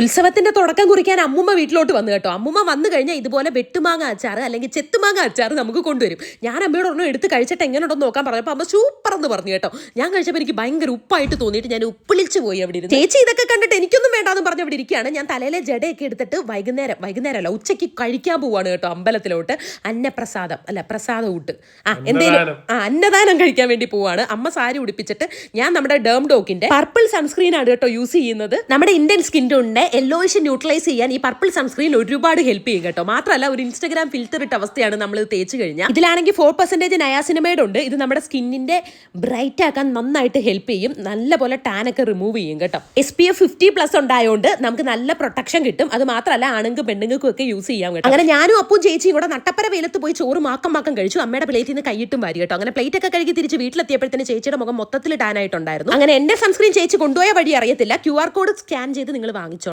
ഉത്സവത്തിന്റെ തുടക്കം കുറിക്കാൻ അമ്മുമ്മ വീട്ടിലോട്ട് വന്നു കേട്ടോ. അമ്മുമ്മ വന്നു കഴിഞ്ഞാൽ ഇതുപോലെ വെട്ടുമാങ്ങ അച്ചാർ അല്ലെങ്കിൽ ചെത്തുമാങ്ങ അച്ചാർ നമുക്ക് കൊണ്ടുവരും. ഞാൻ അമ്മയോട് ഒരെണ്ണം എടുത്ത് കഴിച്ചിട്ട് എങ്ങനെയുണ്ടെന്ന് നോക്കാൻ പറഞ്ഞപ്പോൾ അമ്മ സൂപ്പർ എന്ന് പറഞ്ഞു കേട്ടോ. ഞാൻ കഴിച്ചപ്പോൾ എനിക്ക് ഭയങ്കര ഉപ്പായിട്ട് തോന്നിയിട്ട് ഞാൻ ഉപ്പിളിച്ച് പോയി അവിടെ ഇരുന്നു. ചേച്ചി ഇതൊക്കെ കണ്ടിട്ട് എനിക്കൊന്നും വേണ്ടാന്ന് പറഞ്ഞ് അവിടെ ഇരിക്കുകയാണ്. ഞാൻ തലയിലെ ജടയൊക്കെ എടുത്തിട്ട് വൈകുന്നേരം വൈകുന്നേരം അല്ല ഉച്ചയ്ക്ക് കഴിക്കാൻ പോവാണ് കേട്ടോ അമ്പലത്തിലോട്ട്. അന്നപ്രസാദം അല്ല പ്രസാദം ഊട്ട്. ആ എന്തേലും ആ അന്നദാനം കഴിക്കാൻ വേണ്ടി പോവാണ്. അമ്മ സാരി ഉടിപ്പിച്ചിട്ട് ഞാൻ നമ്മുടെ ഡേം ഡോക്കിന്റെ പർപ്പിൾ സൺസ്ക്രീൻ ആണ് കേട്ടോ യൂസ് ചെയ്യുന്നത്. നമ്മുടെ ഇന്ത്യൻ സ്കിൻ ടോണിന്റെ യെല്ലോയിഷ് ന്യൂട്രലൈസ് ചെയ്യാൻ ഈ പർപ്പിൾ സൺസ്ക്രീൻ ഒരുപാട് ഹെൽപ്പ് ചെയ്യും കേട്ടോ. മാത്രമല്ല ഒരു ഇൻസ്റ്റാഗ്രാം ഫിൽറ്റർ ഇട്ട അവസ്ഥയാണ് നമ്മൾ തേച്ച് കഴിഞ്ഞാൽ. ഇതിലാണെങ്കിൽ ഫോർ പെർസെന്റേജ് നയാസിനമേഡ് ഉണ്ട്. ഇത് നമ്മുടെ സ്കിന്നിന്റെ ബ്രൈറ്റ് ആക്കാൻ നന്നായിട്ട് ഹെൽപ്പ് ചെയ്യും. നല്ലപോലെ ടാൻ ഒക്കെ റിമൂവ് ചെയ്യും കേട്ടോ. S P F fifty plus ഉണ്ടായതുകൊണ്ട് നമുക്ക് നല്ല പ്രൊട്ടക്ഷൻ കിട്ടും. അത് മാത്രമല്ല ആണുങ്ങൾക്കും പെണ്ണുങ്ങൾക്കും ഒക്കെ യൂസ് ചെയ്യാൻ കേട്ടോ. അങ്ങനെ ഞാനും അപ്പും ചേച്ചി കൂടെ നട്ടപ്പര വെയിലത്ത് പോയി ചോറ് മാക്കം മാക്കം കഴിച്ചു. അമ്മയുടെ പ്ലേറ്റിൽ നിന്ന് കൈയിട്ടും വാരി കേട്ടോ. അങ്ങനെ പ്ലേറ്റ് ഒക്കെ കഴുകി തിരിച്ച് വീട്ടിലെത്തിയപ്പോഴത്തേന് ചേച്ചിയുടെ മുഖം മൊത്തത്തിൽ ടാൻ ആയിട്ടുണ്ടായിരുന്നു. അങ്ങനെ എന്റെ സൺസ്ക്രീൻ ചേച്ചി കൊണ്ടുപോയ വഴി അറിയത്തില്ല. ക്യു ആർ കോഡ് സ്കാൻ ചെയ്ത് നിങ്ങൾ വാങ്ങിച്ചോ